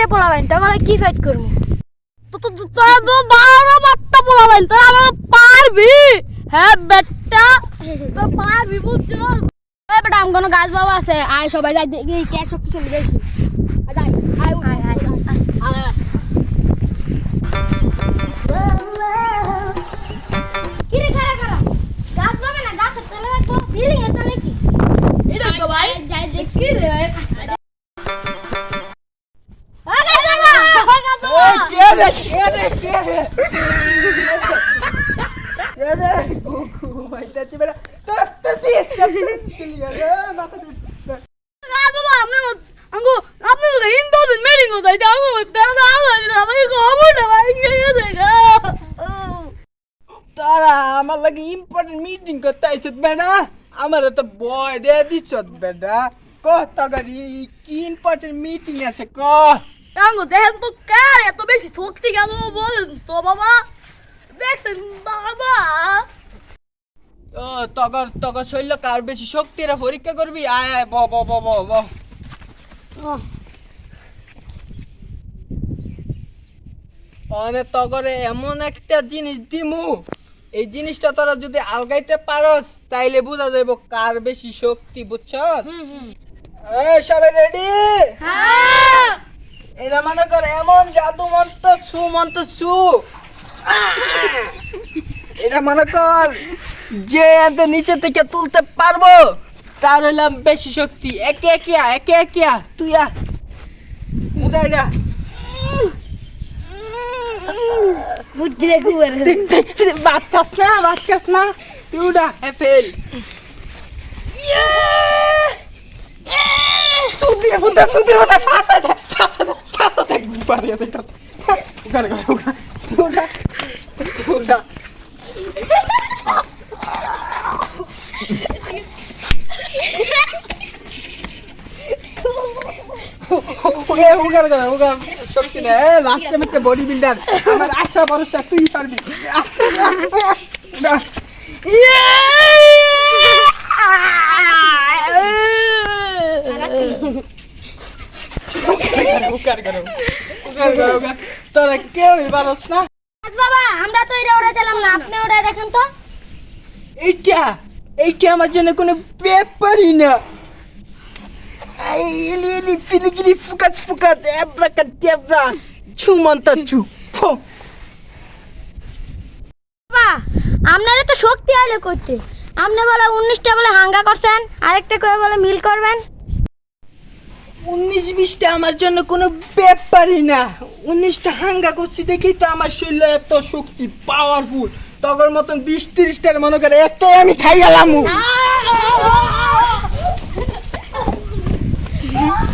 পোলাবেন বলে কি ফাইট করব? তো তো তো- তোরা তো বারো বারটা বলাবেন তোরা আমাকে পারবি? হ্যাঁ বেটা। তো পারবি বুঝছ? বেটা আমার কোনো গাছ বাবা আছে। আয় সবাই যাই দেখি কে শক্তিশালী বেশি। যাই। আয়। কুকু মাইতাছি বেটা তোরা তো দিস চলি গেল মাথা তারা আমার লাগে ইম্পর্টেন্ট মিটিং করতে আইছত বেটা আমার তো বয় দে দিছত বেটা ক তগারি কি ইম্পর্টেন্ট মিটিং আছে ক আঙ্গো দেখেন তো কার এত বেশি শক্তি কেন বলেন তো বাবা দেখছেন বাবা তগর তগর শৈল কার বেশি শক্তিরা পরীক্ষা করবি? আয় আয় ব ব ব ব ব। অনে তগরে এমন একটা জিনিস দিমু। এই জিনিসটা তোরা যদি আলগাইতে পারস তাইলে বোঝা যাইব কার বেশি শক্তি বুঝছস? সবাই রেডি হ্যাঁ। এটা মনে কর এমন জাদু মন্ত্র ছু মন্ত্র ছু এটা মনে কর যে এতে নিচে থেকে তুলতে পারব তার হইলাম বেশি শক্তি। একে একে একে একে তুই আ উদা এটা বুদ্ধি রে কুয়ার বাচ্চাস না বাচ্চাস না। তুই উডা এফেল সুদির ফুটা সুদির ফুটা ফাসা দে ফাসা দে ফাসা দে পারিয়ে দে উড়া উড়া উড়া উড়া উগা উগা উগা উগা শক্তি নে লাস্টে মতে বডি বিল্ডার আমার আশা ভরসা তুই পারবি। উড়া করো উগার করো তোরা কেউই পারস না। বাবা আমরা তো এটা উড়ে দিলাম না। আপনি উড়ে দেখেন তো। এইটা এইটা আমার জন্য কোনো ব্যাপারই না। ফিলিগিরি ফুকাচ ফুকাচ এবড়াকা ডেবড়া ছুমন্তা ছু ফো বাবা আপনারা তো শক্তি আইলে করতে আপনি বলে উনিশটা বলে হাঙ্গা করছেন আরেকটা করে বলে মিল করবেন উনিশ বিশটা আমার জন্য কোনো ব্যাপারই না উনিশটা হাঙ্গা করছি দেখেই তো আমার শরীরে এত শক্তি পাওয়ারফুল তখন মতন বিশ তিরিশটার মনে করে একটাই আমি খাই গেলাম Yeah.